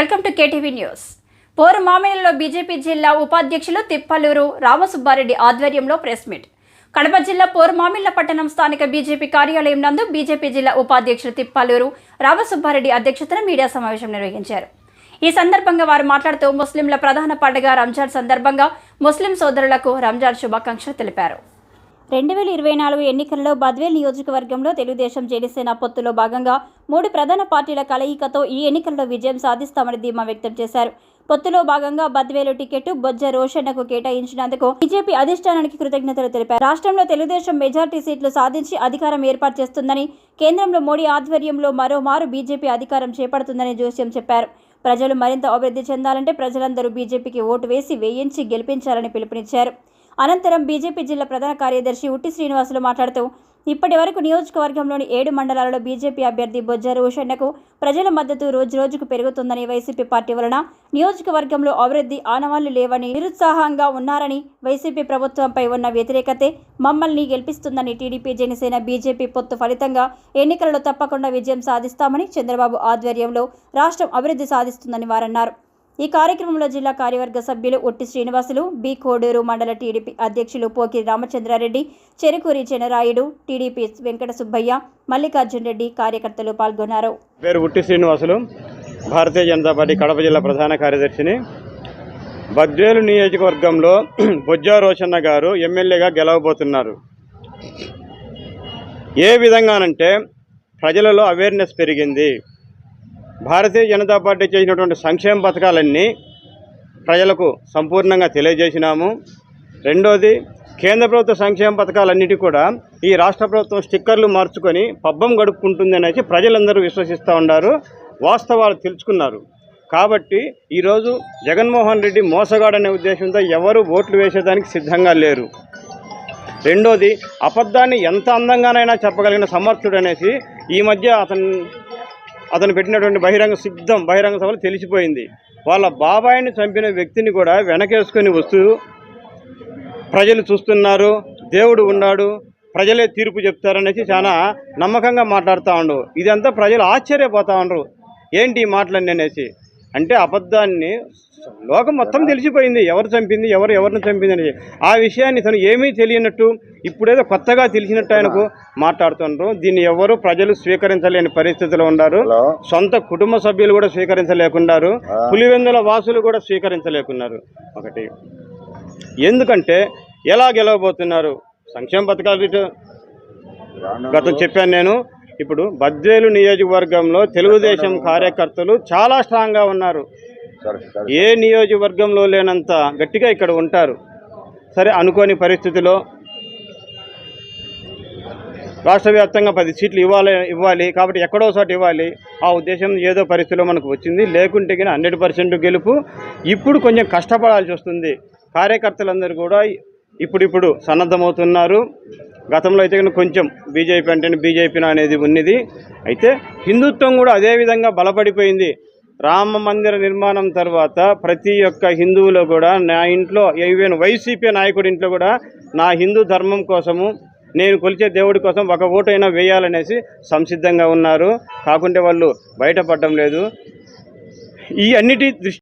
Welcome to KTV news. పోరు BJP జిల్లా ఉపాధ్యక్షులు తిప్పలూరు రామసుబ్బారెడ్డి ఆధ్వర్యంలో ప్రెస్ మీట్. కడప జిల్లా పోరుమామిళ్ళ పట్టణం స్థానిక బీజేపీ కార్యాలయం నందు బీజేపీ జిల్లా ఉపాధ్యక్షులు తిప్పలూరు రామసుబ్బారెడ్డి అధ్యక్షతన మీడియా సమావేశం నిర్వహించారు. ఈ సందర్భంగా వారు మాట్లాడుతూ ముస్లింల ప్రధాన పండుగ రంజాన్ సందర్భంగా ముస్లిం సోదరులకు రంజాన్ శుభాకాంక్షలు తెలిపారు. రెండు వేల ఇరవై నాలుగు ఎన్నికల్లో బద్వేల్ నియోజకవర్గంలో తెలుగుదేశం జనసేన పొత్తులో భాగంగా మూడు ప్రధాన పార్టీల కలయికతో ఈ ఎన్నికల్లో విజయం సాధిస్తామని ధీమా వ్యక్తం చేశారు. పొత్తులో భాగంగా బద్వేలు టికెట్ బొజ్జ రోషన్నకు కేటాయించినందుకు బీజేపీ అధిష్టానానికి కృతజ్ఞతలు తెలిపారు. రాష్ట్రంలో తెలుగుదేశం మెజార్టీ సీట్లు సాధించి అధికారం ఏర్పాటు చేస్తుందని కేంద్రంలో మోడీ ఆధ్వర్యంలో మరోమారు బీజేపీ అధికారం చేపడుతుందని జోస్యం చెప్పారు. ప్రజలు మరింత అభివృద్ధి చెందాలంటే ప్రజలందరూ బీజేపీకి ఓటు వేసి వేయించి గెలిపించాలని పిలుపునిచ్చారు. అనంతరం బీజేపీ జిల్లా ప్రధాన కార్యదర్శి ఉట్టి శ్రీనివాసులు మాట్లాడుతూ ఇప్పటి వరకు నియోజకవర్గంలోని ఏడు మండలాలలో బీజేపీ అభ్యర్థి బొజ్జ రోషన్నకు ప్రజల మద్దతు రోజు రోజుకు పెరుగుతుందని వైసీపీ పార్టీ వలన నియోజకవర్గంలో అభివృద్ధి ఆనవాళ్ళు లేవని నిరుత్సాహంగా ఉన్నారని వైసీపీ ప్రభుత్వంపై ఉన్న వ్యతిరేకతే మమ్మల్ని గెలిపిస్తుందని టీడీపీ జనసేన బీజేపీ పొత్తు ఫలితంగా ఎన్నికలలో తప్పకుండా విజయం సాధిస్తామని చంద్రబాబు ఆధ్వర్యంలో రాష్ట్రం అభివృద్ధి సాధిస్తుందని వారన్నారు. ఈ కార్యక్రమంలో జిల్లా కార్యవర్గ సభ్యులు ఉట్టి శ్రీనివాసులు బి కోడూరు మండల టీడీపీ అధ్యక్షులు పోకిరి రామచంద్రారెడ్డి చెరుకూరి చెనరాయుడు టీడీపీ వెంకట సుబ్బయ్య మల్లికార్జున్ రెడ్డి కార్యకర్తలు పాల్గొన్నారు. పేరు ఉట్టి శ్రీనివాసులు భారతీయ జనతా పార్టీ కడప జిల్లా ప్రధాన కార్యదర్శిని. బద్వేలు నియోజకవర్గంలో బొజ్జా రోషన్న గారు ఎమ్మెల్యేగా గెలవబోతున్నారు. ఏ విధంగానంటే ప్రజలలో అవేర్నెస్ పెరిగింది. భారతీయ జనతా పార్టీ చేసినటువంటి సంక్షేమ పథకాలన్నీ ప్రజలకు సంపూర్ణంగా తెలియజేసినాము. రెండోది కేంద్ర ప్రభుత్వ సంక్షేమ పథకాలన్నిటి కూడా ఈ రాష్ట్ర ప్రభుత్వం స్టిక్కర్లు మార్చుకొని పబ్బం గడుపుకుంటుంది అనేసి ప్రజలందరూ విశ్వసిస్తూ ఉన్నారు. వాస్తవాలు తెలుసుకున్నారు. కాబట్టి ఈరోజు జగన్మోహన్ రెడ్డి మోసగాడనే ఉద్దేశంతో ఎవరు ఓట్లు వేసేదానికి సిద్ధంగా లేరు. రెండోది అబద్ధాన్ని ఎంత అందంగానైనా చెప్పగలిగిన సమర్థుడు అనేసి ఈ మధ్య అతను అతను పెట్టినటువంటి బహిరంగ సిద్ధం బహిరంగ సభలు తెలిసిపోయింది. వాళ్ళ బాబాయిని చంపిన వ్యక్తిని కూడా వెనకేసుకొని వస్తూ ప్రజలు చూస్తున్నారు దేవుడు ఉన్నాడు ప్రజలే తీర్పు చెప్తారనేసి చాలా నమ్మకంగా మాట్లాడుతూ ఉండు. ఇదంతా ప్రజలు ఆశ్చర్యపోతా ఉండరు. ఏంటి ఈ మాటలన్నీ అనేసి. అంటే అబద్ధాన్ని లోకం మొత్తం తెలిసిపోయింది. ఎవరు చంపింది ఎవరు ఎవరిని చంపింది అనేసి ఆ విషయాన్ని తను ఏమీ తెలియనట్టు ఇప్పుడేదో కొత్తగా తెలిసినట్టు ఆయనకు మాట్లాడుతున్నారు దీన్ని ఎవరు ప్రజలు స్వీకరించలేని పరిస్థితిలో ఉన్నారు. సొంత కుటుంబ సభ్యులు కూడా స్వీకరించలేకున్నారు. పులివెందుల వాసులు కూడా స్వీకరించలేకున్నారు. ఒకటి. ఎందుకంటే ఎలా గెలవబోతున్నారు? సంక్షేమ పథకాలు గతం చెప్పాను నేను. ఇప్పుడు బద్వేలు నియోజకవర్గంలో తెలుగుదేశం కార్యకర్తలు చాలా స్ట్రాంగ్గా ఉన్నారు. ఏ నియోజకవర్గంలో లేనంత గట్టిగా ఇక్కడ ఉంటారు. సరే అనుకోని పరిస్థితిలో రాష్ట్ర వ్యాప్తంగా పది సీట్లు ఇవ్వాలి ఇవ్వాలి. కాబట్టి ఎక్కడో చోట ఇవ్వాలి. ఆ ఉద్దేశం ఏదో పరిస్థితిలో మనకు వచ్చింది. లేకుంటే కానీ హండ్రెడ్ పర్సెంట్ గెలుపు. ఇప్పుడు కొంచెం కష్టపడాల్సి వస్తుంది. కార్యకర్తలందరూ కూడా ఇప్పుడిప్పుడు సన్నద్ధమవుతున్నారు. గతంలో అయితే కొంచెం బీజేపీ అంటే బీజేపీ అనేది ఉన్నది. అయితే హిందుత్వం కూడా అదే విధంగా బలపడిపోయింది. రామ మందిర నిర్మాణం తర్వాత ప్రతి ఒక్క హిందువులో కూడా నా ఇంట్లో ఈవెన్ వైసీపీ నాయకుడి ఇంట్లో కూడా నా హిందూ ధర్మం కోసము నేను కొలిచే దేవుడి కోసం ఒక ఓటైనా వేయాలనేసి సంసిద్ధంగా ఉన్నారు. కాకుంటే వాళ్ళు బయటపడడం లేదు. ఈ అన్నిటి దృష్టి